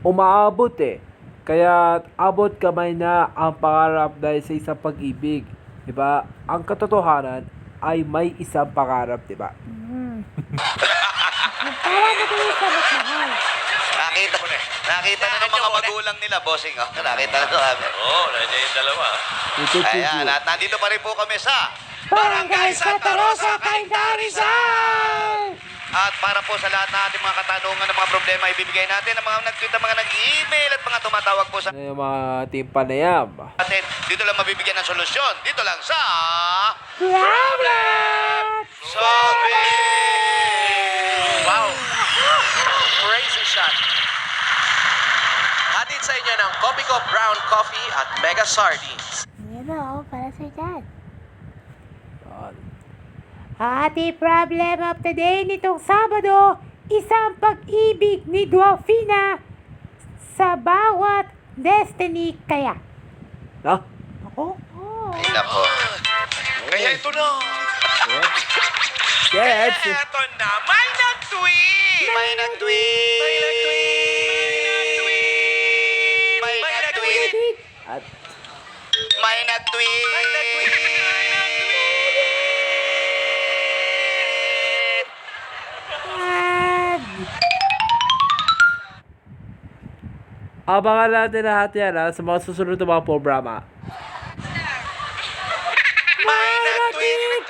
umaabot eh. Kaya abot kamay na ang pangarap dahil sa isang pag-ibig. Diba? Ang katotohanan ay may isang pangarap, diba? Mm. Tawa na kayo sa magmahal. Nakita, nakita na ng mga magulang nila, bossing. Oh. Nakita na kami. Oo, oh, nandiyan yung dalawa. Ito, Ayan, at nandito pa rin po kami sa Barangay Santa Rosa, Cainta Rizal! At para po sa lahat ng ating mga katanungan ng mga problema, ibibigay natin ang mga nag-tweet, ang mga nag-email at mga tumatawag po sa Ano yung mga team panayam? atin. Dito lang mabibigyan ng solusyon. Dito lang sa... Problem! Solving! Wow! Crazy shot. Hatid sa inyo ng Copico Brown Coffee at Mega Sardines. Yan na, oh, para sa dyan. Yan. Ati problem of the day nitong Sabado, isang pag-ibig ni Dwarfina sa bawat destiny kaya. Ah? Ako? Oh. Ay, nako. Kaya ito na. Yes! Eto na, may nag-tweet! May nag-tweet! May nag-tweet! May May nag-tweet! May nag-tweet! May nag-tweet! Abangan natin lahat yan ha, sa mga susunod na mga programa. Nag-tweet!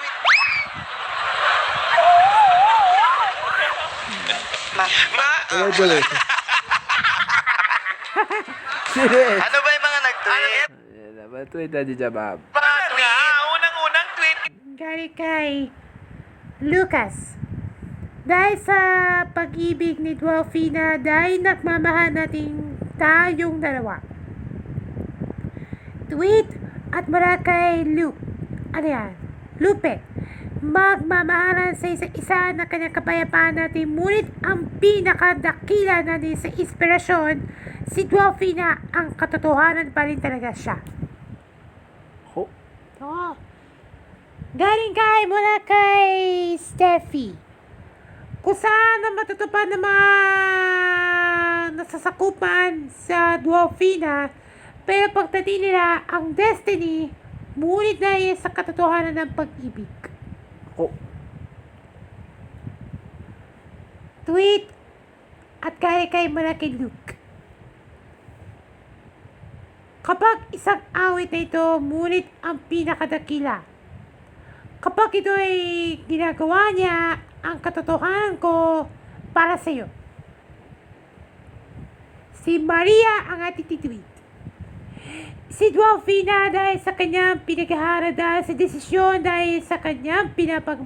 Ma... Ano eh? Ano ba yung mga nag-tweet? Ayan na, Matweet na di dyan, ma'am. Bakit nga? Unang-unang tweet. Galing kay Lucas. Dahil sa pag-ibig ni Dwarfina, dahil nagmamahal natin tayong dalawa. Tweet at mula kay Luke. Ano yan? Lupe. Magmamahalan sa isa't isa na kanyang kapayapaan natin. Ngunit ang pinakadakila natin sa inspirasyon, si Dwarfina, ang katotohanan pa rin talaga siya. Oh, Oo. Galing kay mula kay Steffi. Kung saan ang matutupad ng mga nasasakupan sa Dwarfina, pero pagdating nila ang destiny, ngunit dahil sa katotohanan ng pag-ibig. oh. Tweet at galing kay mula kay Luke. Kapag isang awit na ito, ngunit ang pinakadakila. Kapag ito ay ginagawa niya, ang katotohanan ko para sa iyo. Si Maria ang ating titweet. Si Dwarfina dahil sa kanyang pinaghaharap dahil sa desisyon dahil sa kanyang pinapag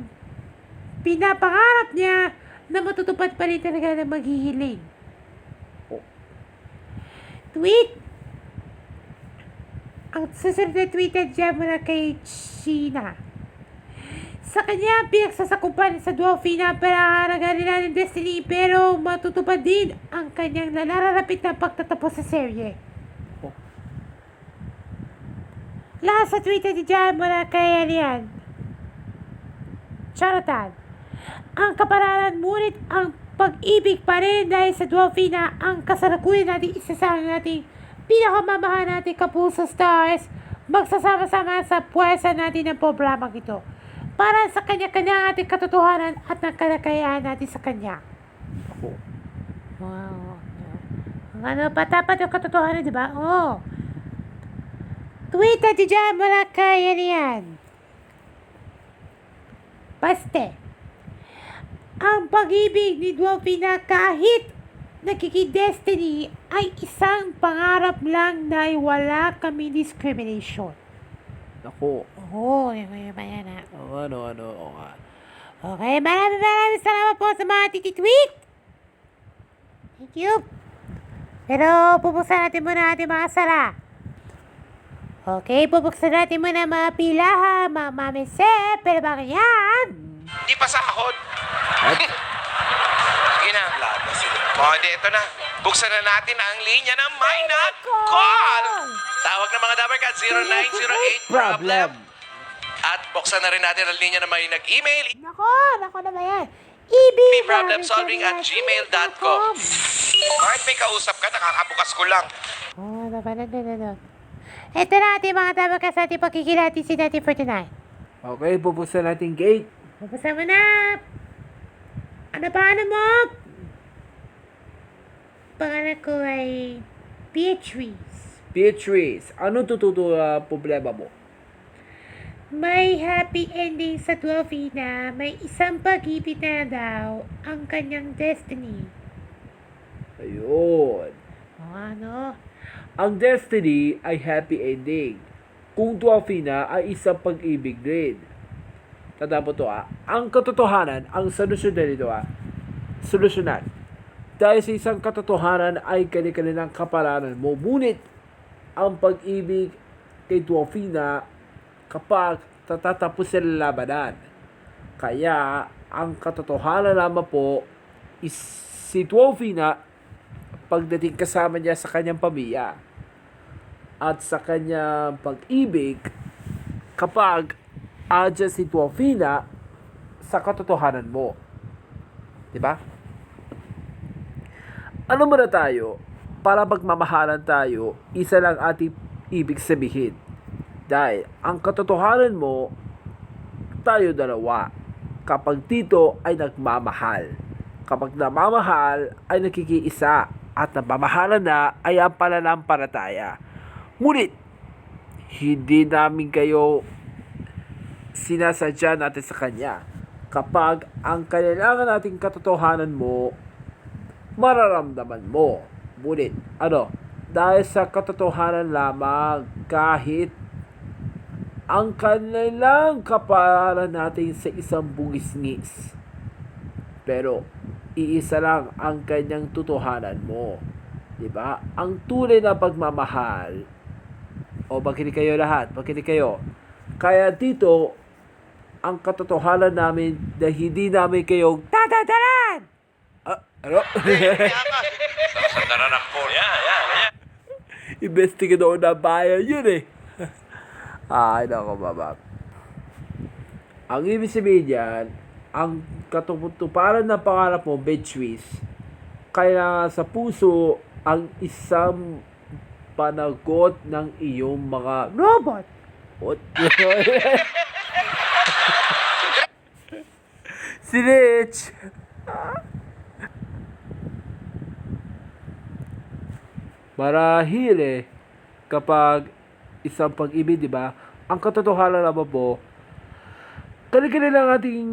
pinapangarap niya na matutupad pa rin talaga ng maghihiling. Tweet ang susunod na tweet na dyan mula kay China. Sa kanya, pinagsasakupan sa Dwarfina para haragan nila ng Destiny pero matutupad din ang kanyang nalararapit na pagtatapos sa serye. Oh. Lahat sa tweet na dyan mula kay Arian. Charatan. Ang kapalaran ngunit ang pag-ibig pa rin dahil sa Dwarfina ang kasalukuyan natin isasama natin pinakamamahal natin kapuso stars magsasama-sama sa puwersa natin ng programang ito para sa kanya-kanya ating katotohanan at ng kalakayan natin sa kanya. Oh. Wow. Ang ano, patapat yung katotohanan, di ba? Oo. Oh. Tweet natin dyan mula kay yan. Paste. Ang pag-ibig ni Dwarfina kahit nakikidestiny ay isang pangarap lang na wala kami discrimination. Naku. Oo, oh, yan, yan, yan, yan. Oh, ano, ano, oh, nga. Okay, maraming maraming salamat po sa mga tititweet. Thank you. Pero pupuksan natin muna ating mga sara. Okay, pupuksan natin muna mga pilaha, mga mamise, pero bakit yan? Hindi pa sahod. At, Sige na. O, di, ito na. Buksan na natin ang linya ng My Not Call. Tawag ng mga number card 0908 problem. At buksan na rin natin ang linya ng may nag-email. Nako, nako na ba yan? EB Problemsolving at gmail.com. Bakit may kausap ka? Nakakabukas ko lang. Oh, napanood na nanood. Ito na ating mga tabakas ating pagkikilati natin for tonight. Okay, bubuksan natin gate. Mabasa mo na! Ano pa ano mo? Pangalan ko ay Beatrice. Beatrice, ano tututo uh, problema mo? May happy ending sa Dwarfina. May isang pag-ibig na daw ang kanyang destiny. Ayun. O ano? Ang destiny ay happy ending. Kung Dwarfina ay isang pag-ibig din. Tanda to ah. Ang katotohanan, ang solusyon na nito ah. Solusyonan. Dahil sa isang katotohanan ay kanilang kapalaran mo. Ngunit, ang pag-ibig kay Dwarfina kapag tatatapos sila labanan. Kaya, ang katotohanan naman po is si Dwarfina pagdating kasama niya sa kanyang pamilya at sa kanyang pag-ibig kapag adya si Dwarfina sa katotohanan mo. Di ba? Ano muna tayo? Para magmamahalan tayo, isa lang ating ibig sabihin. Dahil ang katotohanan mo, tayo dalawa. Kapag dito ay nagmamahal. Kapag namamahal ay nakikiisa at namamahalan na ay ang pananampalataya. Ngunit, hindi namin kayo sinasadya natin sa Kanya. Kapag ang kailangan nating katotohanan mo, mararamdaman mo. Ngunit, ano, dahil sa katotohanan lamang kahit ang kanilang kapalaran natin sa isang bungisngis. Pero, iisa lang ang kanyang totohanan mo. ba? Ang tunay na pagmamahal. O makinig kayo lahat, makinig kayo. Kaya dito, ang katotohanan namin na hindi namin kayo! Ano? Sa dararak po. Yeah, yeah, yeah. Investigador na bayan yun eh. Ay, nako, baba. Ang ibig sabihin yan, ang katutuparan ng pangarap mo, Beatrice, kaya sa puso ang isang panagot ng iyong mga Robot! What? si Marahil eh, kapag isang pag-ibig, di ba? Ang katotohanan naman po, kaligay lang ating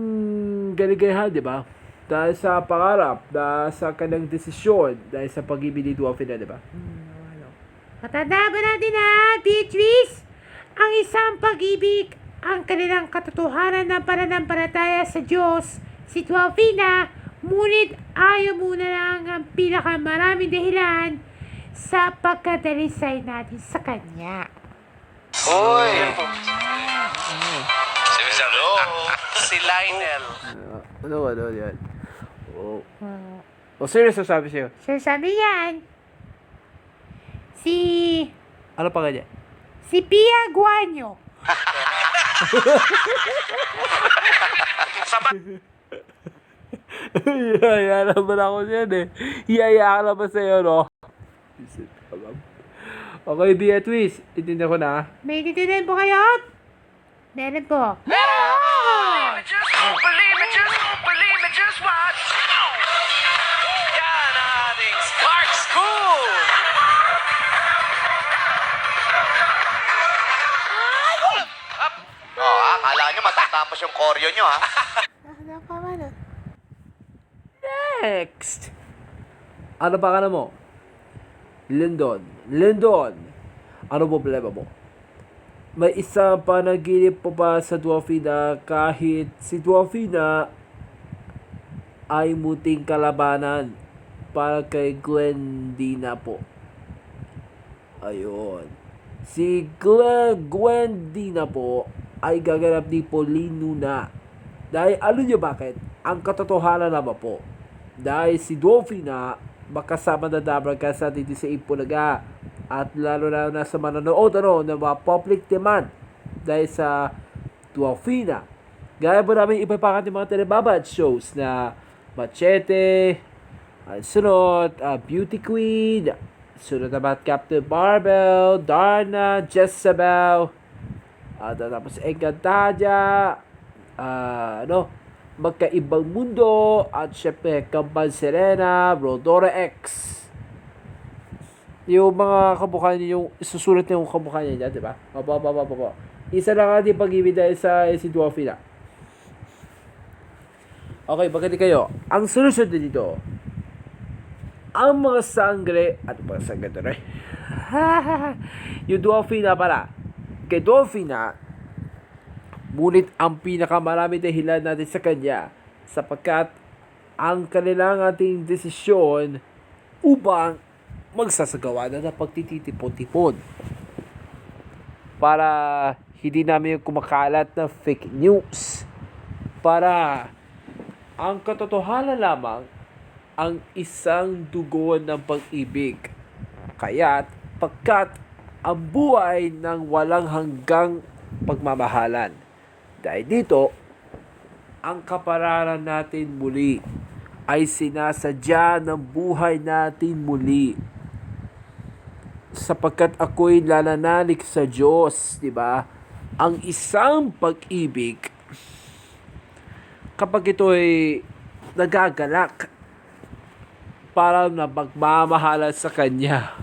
galigayahan, di ba? Dahil sa pangarap, dahil sa kanyang desisyon, dahil sa pag-ibig ni Duafina, di ba? Matanda ba natin ha, Beatrice? Ang isang pag-ibig, ang kanilang katotohanan ng pananampalataya sa Diyos, si Dwarfina, ngunit ayaw muna lang ang pinakamaraming dahilan sa pagkadalisay natin sa Kanya. Hoy! Si Hello. si Lionel. Uh, ano, ano, yan? Oh. Uh, O, serious na sabi sa'yo. so sabi yan, si, Ano pa kanya? si Pia Guanyo. Sa ba- Hiyaya naman ako niyan eh. Hiyaya ka naman sa'yo, no? Isip ka, ma'am. Okay, Beatrice. Itinda ko na. May nitinan po kayo? Meron po. Yan ang ating Spark School! Oh, ha? Kala nyo matatapos yung koryo nyo, ha? Ano pa ba nun? Next! Ano pa ka na mo? Lindon. Lindon! Ano problema mo? May isang panaginip po ba sa Dwarfina kahit si Dwarfina ay muting kalabanan para kay Glendina po. Ayun. Si Glen, Gwendina po ay gaganap ni Pauline Luna. Dahil alam nyo bakit? Ang katotohanan naman po. Dahil si Dolphina makasama na ka sa dito sa Ipulaga at lalo na na sa manonood ano, ng mga public demand dahil sa Dolphina. Gaya po namin ipapakat ng mga telebabad shows na Machete, Ang sunod, ah, Beauty Queen. Sunod naman, Captain Barbell, Darna, Jezebel. At ah, tapos Encantadia. ah, ano, Magkaibang Mundo. At syempre, Kampan Serena, Rodora X. Yung mga kamukha niya, yung susulat niya yung kamukha niya dyan, di ba? Opo, opo, opo. Isa lang ating pag-ibig dahil sa si Dwarfina. Okay, bagay kayo. Ang solusyon dito, ang mga sangre, at mga sangre to rin. yung Dwarfina pala. Kay Dwarfina, ngunit ang pinakamarami dahilan natin sa kanya sapagkat ang kanilang ating desisyon upang magsasagawa na ng pagtititipon-tipon para hindi namin kumakalat na fake news para ang katotohanan lamang ang isang dugo ng pag-ibig. Kaya't pagkat ang buhay ng walang hanggang pagmamahalan. Dahil dito, ang kapararan natin muli ay sinasadya ng buhay natin muli. Sapagkat ako'y lalanalig sa Diyos, di ba? Ang isang pag-ibig, kapag ito'y nagagalak para na magmamahalan sa Kanya,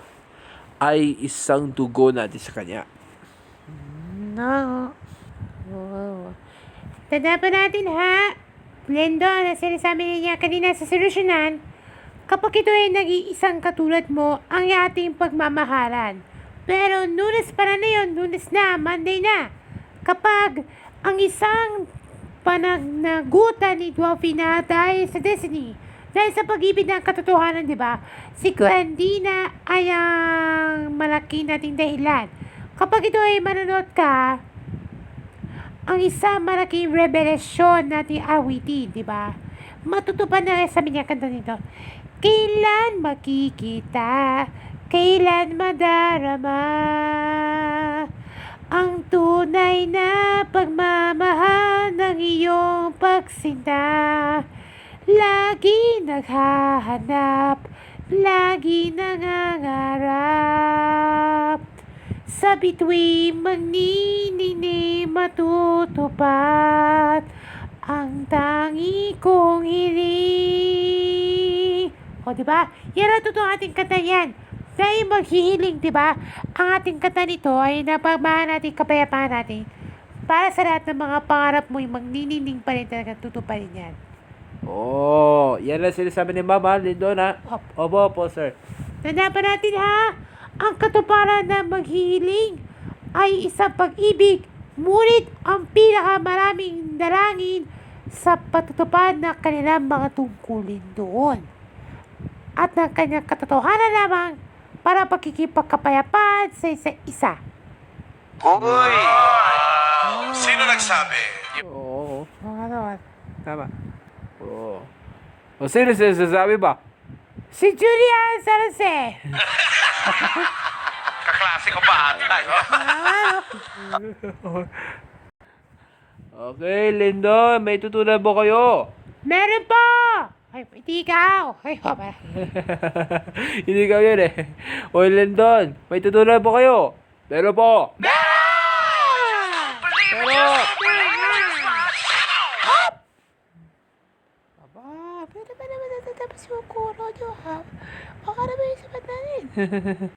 ay isang dugo natin sa Kanya. No. Tanda pa natin ha. Blendo, na sinasabi niya kanina sa solusyonan, kapag ito ay nag-iisang katulad mo, ang ating pagmamahalan. Pero lunes para na yun, lunes na, Monday na. Kapag ang isang panagnagutan ni Dwarfina dahil sa Destiny, dahil sa pag-ibig ng katotohanan, di ba? Si Grandina ay ang malaki nating dahilan. Kapag ito ay manonood ka, ang isang malaking revelasyon nating awitin, di ba? Matutupad na rin sabi niya kanta nito. Kailan makikita, kailan madarama, ang tunay na pagmamahal ng iyong pagsinta. Lagi naghahanap, lagi nangangarap. Sa bituin magninini matutupad ang tangi kong hiling. O, di ba? Yan ang totoo ating kanta yan. Dahil maghihiling, di ba? Ang ating kanta nito ay napagmahal natin, kapayapaan natin. Para sa lahat ng mga pangarap mo, yung magninining pa rin talaga tutuparin yan. Oh, yan lang sinasabi ni Mama Lindona. Opo. Opo, opo, sir. Tanda pa natin ha, ang katuparan ng maghihiling ay isang pag-ibig, ngunit ang pinakamaraming dalangin sa patutupad ng kanilang mga tungkulin doon. At ng kanyang katotohanan lamang para pagkikipagkapayapaan sa isa't isa. Uy! Sino nagsabi? Oo, O, ano, tama. Oo. O, sino sinasabi ba? Si Julian Sarase. Kaklase ko pa ata. Okay, Lindo, may tutunan mo kayo. Meron po! Ay, hindi ikaw. Ay, pala. Hindi ka yun eh. O, Lindon, may tutunan po kayo. Pero po. Pero! Aba, pwede ba naman natatapos yung kuro nyo, ha? Baka naman yung sapat natin.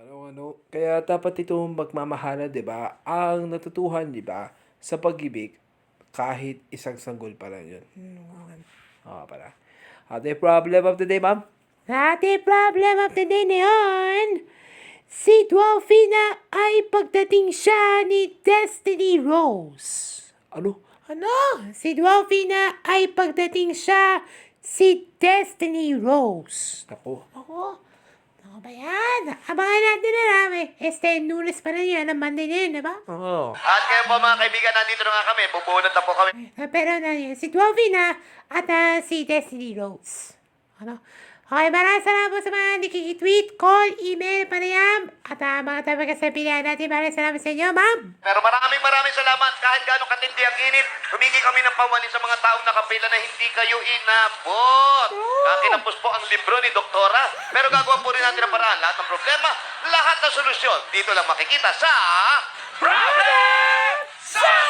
ano, ano, kaya dapat itong magmamahalan, di ba? Ang natutuhan, di ba, sa pag-ibig, kahit isang sanggol pa lang yun. Oo, para. At the problem of the day, ma'am? Ating problem of the day ngayon, si Dwarfina ay pagdating siya ni Destiny Rose. Ano? Ano? Si Dwarfina ay pagdating siya si Destiny Rose. Ako. Ako, ano ba yan? Abangan natin na namin. Este, nunes pa rin yan, ang Monday na yun, di ba? Oo. At ngayon po mga kaibigan, nandito na nga kami. Bubunot na po kami. Ah, Pero na yun, si Dwarfina at ah, si Destiny Rose. Ano? Maraming salamat po sa mga nakikitweet, call, email, panayam, at ah, mga tabagas na pilihan natin. Maraming salamat sa inyo, ma'am. Pero maraming maraming salamat. Kahit gaano katindi ang init, humingi kami ng pawali sa mga taong nakapila na hindi kayo inabot. Nakinampos po ang libro ni Doktora. Pero gagawa po rin natin ang paraan. Lahat ng problema, lahat ng solusyon. Dito lang makikita sa... Brother! Sa